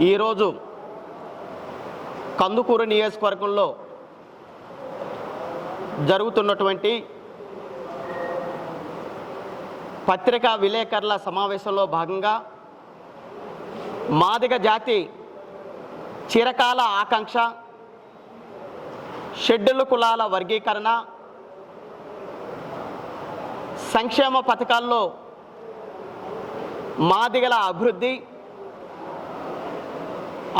ఈరోజు కందుకూరు నియోజకవర్గంలో జరుగుతున్నటువంటి పత్రికా విలేకరుల సమావేశంలో భాగంగా మాదిగ జాతి చిరకాల ఆకాంక్ష షెడ్యూల్ కులాల వర్గీకరణ సంక్షేమ పథకాల్లో మాదిగల అభివృద్ధి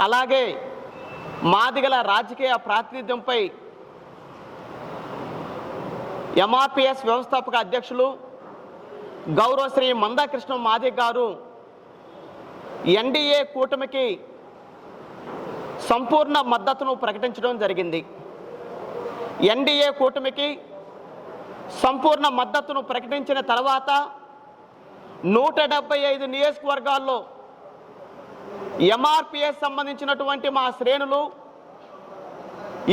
అలాగే మాదిగల రాజకీయ ప్రాతినిధ్యంపై ఎంఆర్పిఎస్ వ్యవస్థాపక అధ్యక్షులు గౌరవ శ్రీ మందాకృష్ణ మాదిగ గారు ఎన్డీఏ కూటమికి సంపూర్ణ మద్దతును ప్రకటించడం జరిగింది. ఎన్డీఏ కూటమికి సంపూర్ణ మద్దతును ప్రకటించిన తర్వాత నూట డెబ్బై ఐదు నియోజకవర్గాల్లో ఎంఆర్పిఎస్ సంబంధించినటువంటి మా శ్రేణులు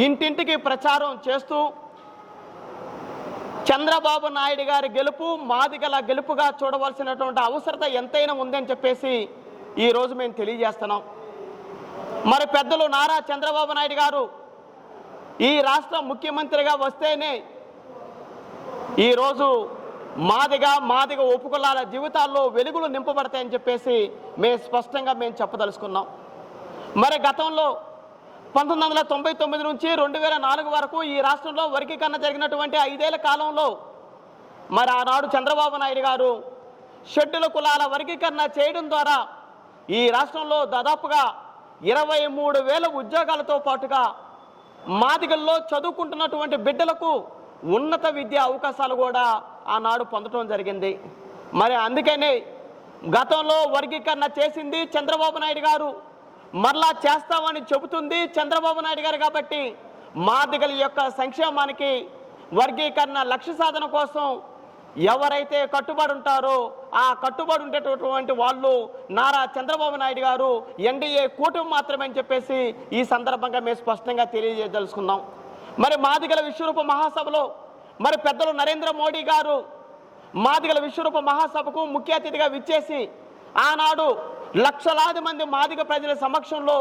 ఇంటింటికి ప్రచారం చేస్తూ చంద్రబాబు నాయుడు గారి గెలుపు మాదిగల గెలుపుగా చూడవలసినటువంటి అవసరత ఎంతైనా ఉందని చెప్పేసి ఈరోజు మేము తెలియజేస్తున్నాం. మరి పెద్దలు నారా చంద్రబాబు నాయుడు గారు ఈ రాష్ట్ర ముఖ్యమంత్రిగా వస్తేనే ఈరోజు మాదిగా మాదిగా ఒప్పుకులాల జీవితాల్లో వెలుగులు నింపబడతాయని చెప్పేసి మేము స్పష్టంగా మేము చెప్పదలుచుకున్నాం. మరి గతంలో పంతొమ్మిది వందల తొంభై తొమ్మిది నుంచి రెండు వేల నాలుగు వరకు ఈ రాష్ట్రంలో వర్గీకరణ జరిగినటువంటి ఐదేళ్ళ కాలంలో మరి ఆనాడు చంద్రబాబు నాయుడు గారు షెడ్యూల్ కులాల వర్గీకరణ చేయడం ద్వారా ఈ రాష్ట్రంలో దాదాపుగా ఇరవై మూడు వేల ఉద్యోగాలతో పాటుగా మాదిగల్లో చదువుకుంటున్నటువంటి బిడ్డలకు ఉన్నత విద్యా అవకాశాలు కూడా ఆనాడు పొందటం జరిగింది. మరి అందుకనే గతంలో వర్గీకరణ చేసింది చంద్రబాబు నాయుడు గారు. మరలా చేస్తామని చెబుతుంది చంద్రబాబు నాయుడు గారు కాబట్టి మాదిగల యొక్క సంక్షేమానికి వర్గీకరణ లక్ష్య సాధన కోసం ఎవరైతే కట్టుబడి ఉంటారో ఆ కట్టుబడి ఉండేటటువంటి వాళ్ళు నారా చంద్రబాబు నాయుడు గారు ఎన్డీఏ కూటమి మాత్రమే అని చెప్పేసి ఈ సందర్భంగా మేము స్పష్టంగా తెలియజేయదలుచుకున్నాం. మరి మాదిగల విశ్వరూప మహాసభలో మరి పెద్దలు నరేంద్ర మోడీ గారు మాదిగల విశ్వరూప మహాసభకు ముఖ్య అతిథిగా విచ్చేసి ఆనాడు లక్షలాది మంది మాదిగ ప్రజల సమక్షంలో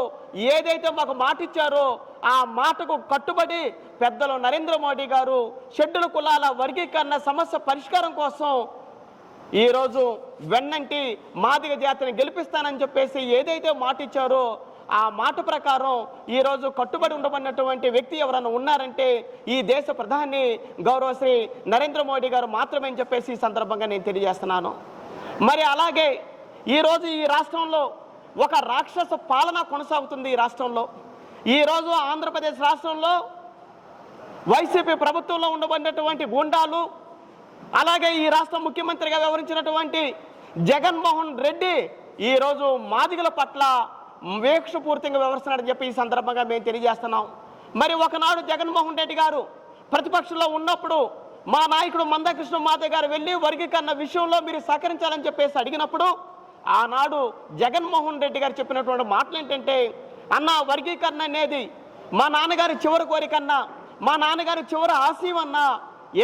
ఏదైతే మాకు మాటిచ్చారో ఆ మాటకు కట్టుబడి పెద్దలు నరేంద్ర మోడీ గారు షెడ్యూల్ కులాల వర్గీకరణ సమస్య పరిష్కారం కోసం ఈరోజు వెన్నంటి మాదిగ జాతిని గెలిపిస్తానని చెప్పేసి ఏదైతే మాటిచ్చారో ఆ మాట ప్రకారం ఈరోజు కట్టుబడి ఉండబడినటువంటి వ్యక్తి ఎవరైనా ఉన్నారంటే ఈ దేశ ప్రధాని గౌరవ శ్రీ నరేంద్ర మోడీ గారు మాత్రమే అని చెప్పేసి ఈ సందర్భంగా నేను తెలియజేస్తున్నాను. మరి అలాగే ఈరోజు ఈ రాష్ట్రంలో ఒక రాక్షస పాలన కొనసాగుతుంది ఈ రాష్ట్రంలో. ఈరోజు ఆంధ్రప్రదేశ్ రాష్ట్రంలో వైసీపీ ప్రభుత్వంలో ఉండబడినటువంటి గుండాలు అలాగే ఈ రాష్ట్ర ముఖ్యమంత్రిగా వ్యవహరించినటువంటి జగన్మోహన్ రెడ్డి ఈరోజు మాదిగల పట్ల వీక్షపూర్తిగా వివరిస్తున్నాడని చెప్పి ఈ సందర్భంగా మేము తెలియజేస్తున్నాం. మరి ఒకనాడు జగన్మోహన్ రెడ్డి గారు ప్రతిపక్షంలో ఉన్నప్పుడు మా నాయకుడు మందకృష్ణ మాదే గారు వెళ్ళి వర్గీకరణ విషయంలో మీరు సహకరించాలని చెప్పేసి అడిగినప్పుడు ఆనాడు జగన్మోహన్ రెడ్డి గారు చెప్పినటువంటి మాటలు ఏంటంటే అన్న వర్గీకరణ అనేది మా నాన్నగారి చివరి కోరికన్నా మా నాన్నగారి చివరి ఆశయం అన్నా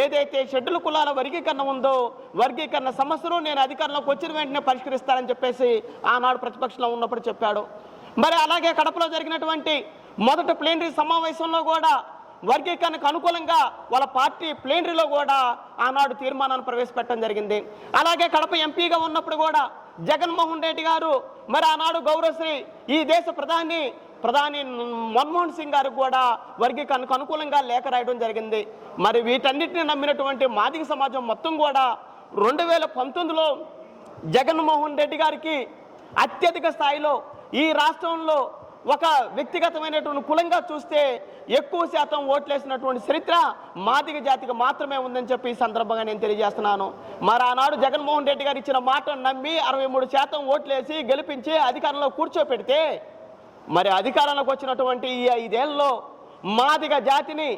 ఏదైతే షెడ్యూల్ కులాల వర్గీకరణ ఉందో వర్గీకరణ సమస్యను నేను అధికారంలోకి వచ్చిన వెంటనే పరిష్కరిస్తానని చెప్పేసి ఆనాడు ప్రతిపక్షంలో ఉన్నప్పుడు చెప్పాడు. మరి అలాగే కడపలో జరిగినటువంటి మొదటి ప్లేనరీ సమావేశంలో కూడా వర్గీకరణకు అనుకూలంగా వాళ్ళ పార్టీ ప్లేనరీలో కూడా ఆనాడు తీర్మానాన్ని ప్రవేశపెట్టడం జరిగింది. అలాగే కడప ఎంపీగా ఉన్నప్పుడు కూడా జగన్మోహన్ రెడ్డి గారు మరి ఆనాడు గౌరవశ్రీ ఈ దేశ ప్రధాని ప్రధాని మన్మోహన్ సింగ్ గారికి కూడా వర్గీకరణకు అనుకూలంగా లేఖ రాయడం జరిగింది. మరి వీటన్నిటిని నమ్మినటువంటి మాదిగ సమాజం మొత్తం కూడా రెండు వేల పంతొమ్మిదిలో జగన్మోహన్ రెడ్డి గారికి అత్యధిక స్థాయిలో ఈ రాష్ట్రంలో ఒక వ్యక్తిగతమైనటువంటి కులంగా చూస్తే ఎక్కువ శాతం ఓట్లేసినటువంటి చరిత్ర మాదిగ జాతికి మాత్రమే ఉందని చెప్పి ఈ సందర్భంగా నేను తెలియజేస్తున్నాను. మరి ఆనాడు జగన్మోహన్ రెడ్డి గారు ఇచ్చిన మాటను నమ్మి అరవై మూడు శాతం ఓట్లేసి గెలిపించి అధికారంలో కూర్చోపెడితే మరి అధికారంలోకి వచ్చినటువంటి ఈ ఐదేళ్ళలో మాదిగ జాతిని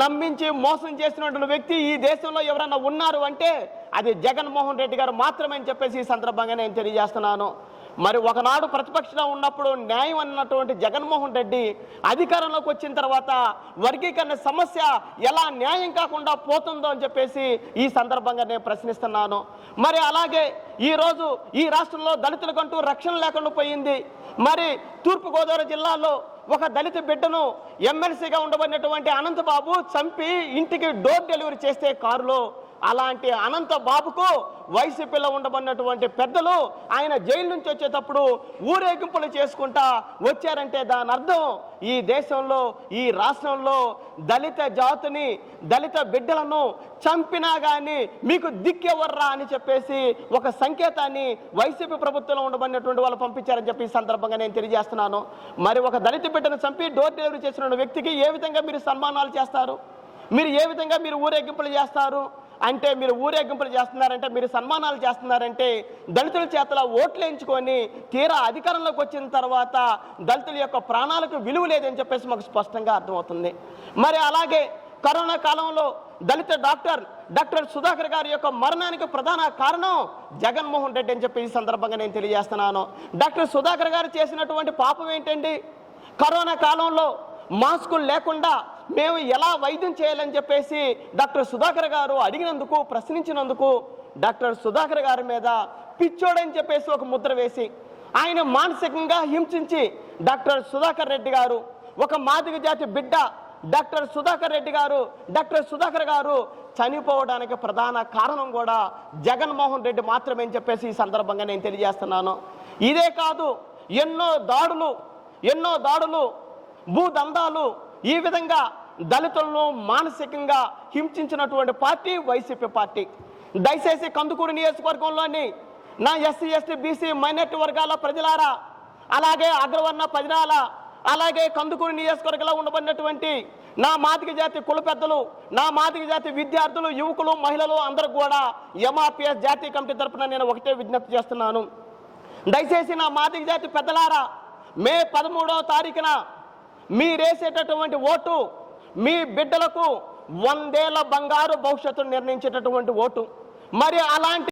నమ్మించి మోసం చేసినటువంటి వ్యక్తి ఈ దేశంలో ఎవరన్నా ఉన్నారు అంటే అది జగన్మోహన్ రెడ్డి గారు మాత్రమే అని చెప్పేసి ఈ సందర్భంగా నేను తెలియజేస్తున్నాను. మరి ఒకనాడు ప్రతిపక్షంలో ఉన్నప్పుడు న్యాయం అన్నటువంటి జగన్మోహన్ రెడ్డి అధికారంలోకి వచ్చిన తర్వాత వర్గీకరణ సమస్య ఎలా న్యాయం కాకుండా పోతుందో అని చెప్పేసి ఈ సందర్భంగా నేను ప్రశ్నిస్తున్నాను. మరి అలాగే ఈరోజు ఈ రాష్ట్రంలో దళితులకంటూ రక్షణ లేకుండా పోయింది. మరి తూర్పుగోదావరి జిల్లాలో ఒక దళిత బిడ్డను ఎమ్మెల్సీగా ఉండబడినటువంటి అనంతబాబు చంపి ఇంటికి డోర్ డెలివరీ చేస్తే కారులో అలాంటి అనంత బాబుకు వైసీపీలో ఉండబడినటువంటి పెద్దలు ఆయన జైలు నుంచి వచ్చేటప్పుడు ఊరేగింపులు చేసుకుంటా వచ్చారంటే దాని అర్థం ఈ దేశంలో ఈ రాష్ట్రంలో దళిత జాతిని దళిత బిడ్డలను చంపినా కానీ మీకు దిక్కెవర్రా అని చెప్పేసి ఒక సంకేతాన్ని వైసీపీ ప్రభుత్వంలో ఉండబడినటువంటి వాళ్ళు పంపించారని చెప్పి ఈ సందర్భంగా నేను తెలియజేస్తున్నాను. మరి ఒక దళిత బిడ్డను చంపి డోర్ డెలివరీ చేసిన వ్యక్తికి ఏ విధంగా మీరు సన్మానాలు చేస్తారు? మీరు ఏ విధంగా మీరు ఊరేగింపులు చేస్తారు? అంటే మీరు ఊరేగింపులు చేస్తున్నారంటే మీరు సన్మానాలు చేస్తున్నారంటే దళితుల చేతల ఓట్లు ఎంచుకొని తీరా అధికారంలోకి వచ్చిన తర్వాత దళితుల యొక్క ప్రాణాలకు విలువ లేదని చెప్పేసి మాకు స్పష్టంగా అర్థమవుతుంది. మరి అలాగే కరోనా కాలంలో దళిత డాక్టర్ డాక్టర్ సుధాకర్ గారి యొక్క మరణానికి ప్రధాన కారణం జగన్మోహన్ రెడ్డి అని చెప్పి ఈ సందర్భంగా నేను తెలియజేస్తున్నాను. డాక్టర్ సుధాకర్ గారు చేసినటువంటి పాపం ఏంటండి? కరోనా కాలంలో మాస్కులు లేకుండా మేము ఎలా వైద్యం చేయాలని చెప్పేసి డాక్టర్ సుధాకర్ గారు అడిగినందుకు ప్రశ్నించినందుకు డాక్టర్ సుధాకర్ గారి మీద పిచ్చోడని చెప్పేసి ఒక ముద్ర వేసి ఆయన మానసికంగా హింసించి డాక్టర్ సుధాకర్ రెడ్డి గారు ఒక మాదిక జాతి బిడ్డ డాక్టర్ సుధాకర్ రెడ్డి గారు డాక్టర్ సుధాకర్ గారు చనిపోవడానికి ప్రధాన కారణం కూడా జగన్మోహన్ రెడ్డి మాత్రమే అని చెప్పేసి ఈ సందర్భంగా నేను తెలియజేస్తున్నాను. ఇదే కాదు ఎన్నో దాడులు ఎన్నో దాడులు భూదందాలు ఈ విధంగా దళితులను మానసికంగా హింసించినటువంటి పార్టీ వైసీపీ పార్టీ. దయచేసి కందుకూరు నియోజకవర్గంలోని నా ఎస్సీ ఎస్టీ బీసీ మైనార్టీ వర్గాల ప్రజలారా అలాగే అగ్రవర్ణ ప్రజలాల అలాగే కందుకూరు నియోజకవర్గంలో ఉండబడినటువంటి నా మాదిక జాతి కుల పెద్దలు నా మాదిక జాతి విద్యార్థులు యువకులు మహిళలు అందరూ కూడా ఎంఆర్పిఎస్ జాతీయ కమిటీ తరఫున నేను ఒకటే విజ్ఞప్తి చేస్తున్నాను. దయచేసి నా మాదిక జాతి పెద్దలారా మే పదమూడవ తారీఖున మీరేసేటటువంటి ఓటు మీ బిడ్డలకు వందేళ్ళ బంగారు భవిష్యత్తు నిర్ణయించేటటువంటి ఓటు. మరి అలాంటి